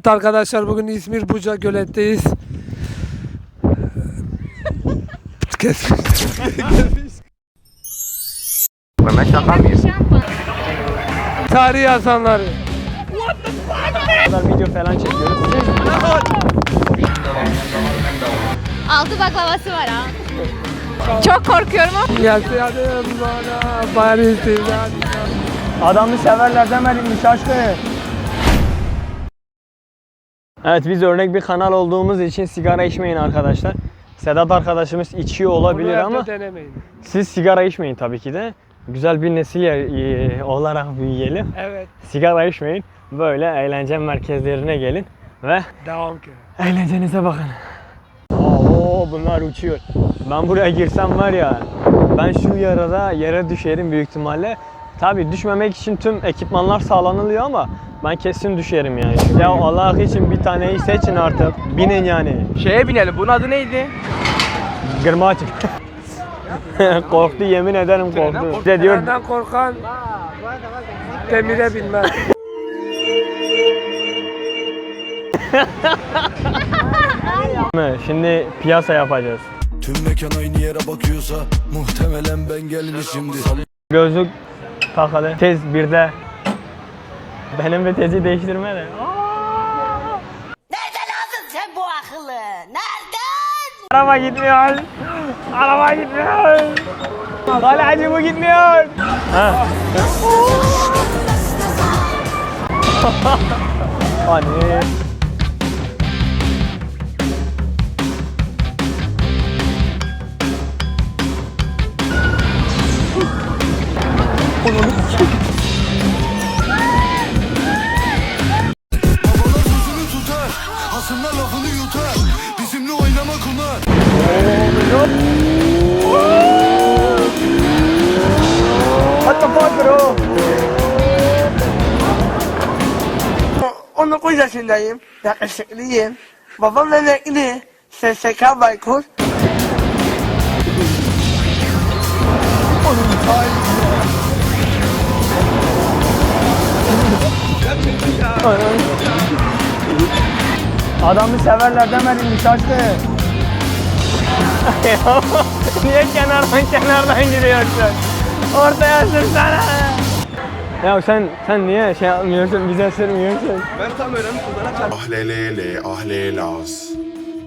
Evet Arkadaşlar bugün İzmir Buca Gölet'teyiz. Kes. Mehmet şaka mıyız? Tarih yazanları. kadar video falan çekiyoruz. Altı baklavası var ha. Çok korkuyorum ama. Yaşadım bana Paris'ten. Adamı severler demedim şaşkın. Evet biz örnek bir kanal olduğumuz için sigara içmeyin arkadaşlar. Sedat arkadaşımız içiyor olabilir Bunu ama denemeyin. siz sigara içmeyin tabii ki de. Güzel bir nesil e, olarak büyüyelim. Evet. Sigara içmeyin. Böyle eğlence merkezlerine gelin ve Devam ki. Eğlencenize bakın. Oo bunlar uçuyor. Ben buraya girsem var ya ben şu yarada yere düşerim büyük ihtimalle. Tabi düşmemek için tüm ekipmanlar sağlanılıyor ama ben kesin düşerim yani. Ya Allah için bir taneyi seçin artık. Binin yani. Şeye binelim. Bunun adı neydi? Gırmaç. korktu yemin ederim korktu. Bize diyor Benden korkan demire binmez. şimdi piyasa yapacağız. Tüm mekan aynı yere bakıyorsa muhtemelen ben gelmişimdir. Gözlük takalı. Tez birde. Benim ve tezi değiştirme de. Nereden aldın sen bu akıllı? Nereden? Araba gitmiyor. Araba gitmiyor. Kaleci bu gitmiyor. Ha. Hani. 19 yaşındayım. Yakışıklıyım. Babam emekli. SSK Baykur. Adamı severler demedim mi şaşkın? Niye kenardan kenardan gidiyorsun? Ortaya sürsene. Ya sen sen niye şey yapmıyorsun bize sürmüyorsun? Ahlelele, ahlelas.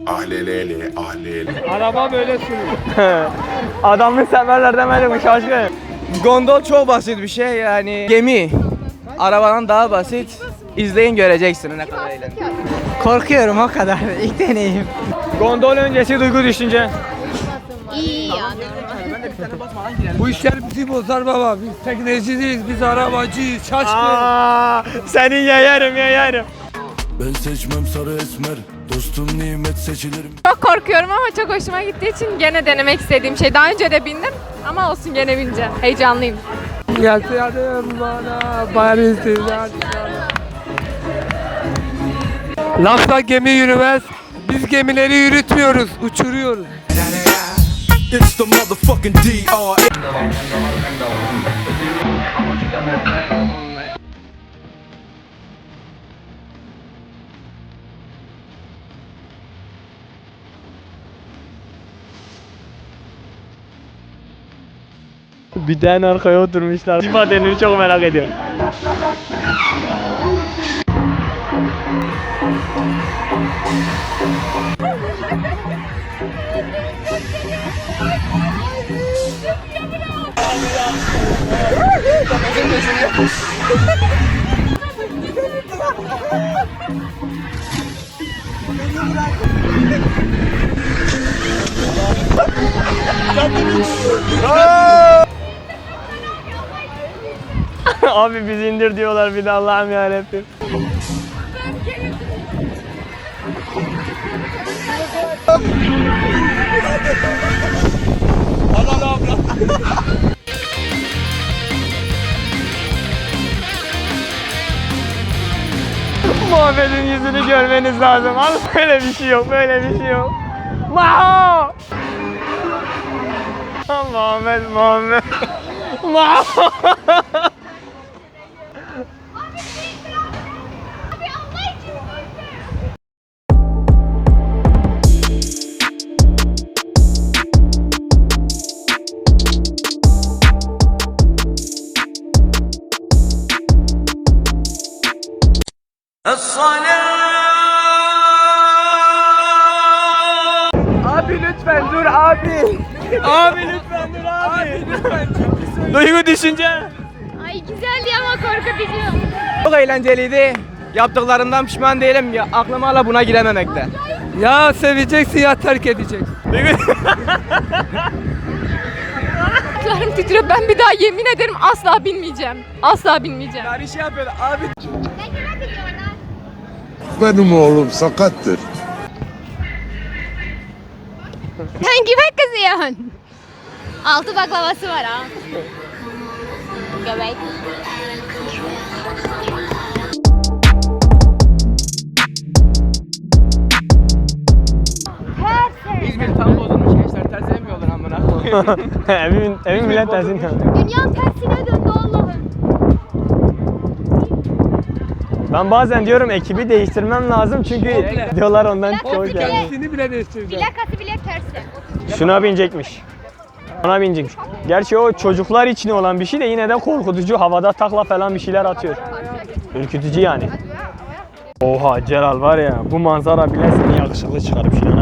Ahlelele, ahlele. Araba böyle sürüyor. Adamı severler demedim mi şaşkın? Gondol çok basit bir şey yani. Gemi. Arabadan daha basit. İzleyin göreceksiniz ne kadar eğlenceli. Korkuyorum o kadar. İlk deneyim. Gondol öncesi duygu düşünce. İyi ya. Bu işler bizi bozar baba. Biz tekneci değiliz. Biz arabacıyız. Şaşkın. Aa, seni yerim yerim. Ben seçmem sarı esmer. Dostum nimet seçilirim. Çok korkuyorum ama çok hoşuma gittiği için gene denemek istediğim şey. Daha önce de bindim ama olsun gene bineceğim. Heyecanlıyım. Yaşadım bana Paris'ten. Lafla gemi yürümez. Biz gemileri yürütmüyoruz, uçuruyoruz. It's the motherfucking D.R. Bir tane arkaya oturmuşlar. İfadelerini çok merak ediyorum. Abi bizi indir diyorlar bir de Allah'ım yarabbim. Muhammed'in yüzünü görmeniz lazım. Al böyle bir şey yok, böyle bir şey yok. Maho! Muhammed, Muhammed. Maho! Abi lütfen dur abi. Abi lütfen dur abi. Duygu düşünce. Ay güzeldi ama korkutucu. Çok eğlenceliydi. Yaptıklarımdan pişman değilim. Ya, aklıma hala buna girememekte. Ya seveceksin ya terk edeceksin. Ayaklarım titriyor. Ben bir daha yemin ederim asla binmeyeceğim. Asla binmeyeceğim. Yani şey yapıyordu abi. Benim oğlum sakattır. Sen kime kızıyorsun? Altı baklavası var ha. Göbek. İzmir tam bozulmuş gençler ters sevmiyorlar amına. evin, evin millet tersin. Dünya tersine döndü Allah'ım. Ben bazen diyorum ekibi değiştirmem lazım çünkü diyorlar ondan çok geldi. Kendisini bile değiştireceğim. Plakası bile tersi. Şuna binecekmiş. Ona binecekmiş. Gerçi o çocuklar için olan bir şey de yine de korkutucu. Havada takla falan bir şeyler atıyor. Ürkütücü yani. Oha Celal var ya bu manzara bile seni yakışıklı çıkarıp inanabiliyor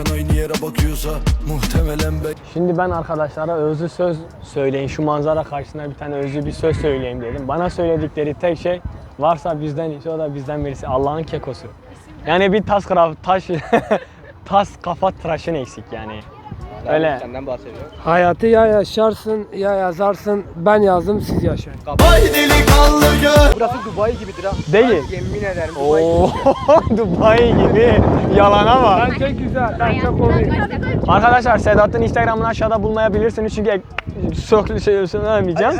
Mekan aynı yere bakıyorsa Muhtemelen ben Şimdi ben arkadaşlara özlü söz söyleyin. Şu manzara karşısında bir tane özlü bir söz söyleyeyim dedim. Bana söyledikleri tek şey varsa bizden iyisi o da bizden birisi. Allah'ın kekosu. Yani bir tas taş tas kafa tıraşın eksik yani. Öyle. Senden bahsediyor. Hayatı ya yaşarsın ya yazarsın. Ben yazdım siz yaşayın. Burası Dubai gibidir ha. Değil. Yemin ederim Dubai Oo, Dubai gibi. Yalana bak. Bence güzel. Bence komik. Arkadaşlar Sedat'ın Instagram'ını aşağıda bulmayabilirsiniz çünkü çok şey söylemeyeceğim.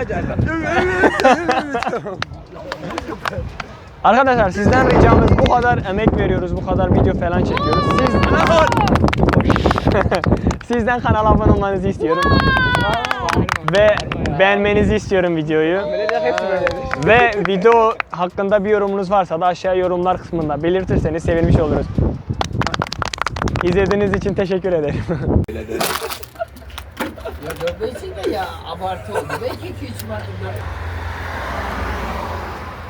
Arkadaşlar sizden ricamız bu kadar emek veriyoruz, bu kadar video falan çekiyoruz. Siz Sizden kanala abone olmanızı istiyorum. Ve beğenmenizi istiyorum videoyu. Ve video hakkında bir yorumunuz varsa da aşağı yorumlar kısmında belirtirseniz sevinmiş oluruz. İzlediğiniz için teşekkür ederim.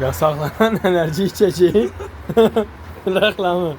Yasaklanan enerji içeceği reklamı.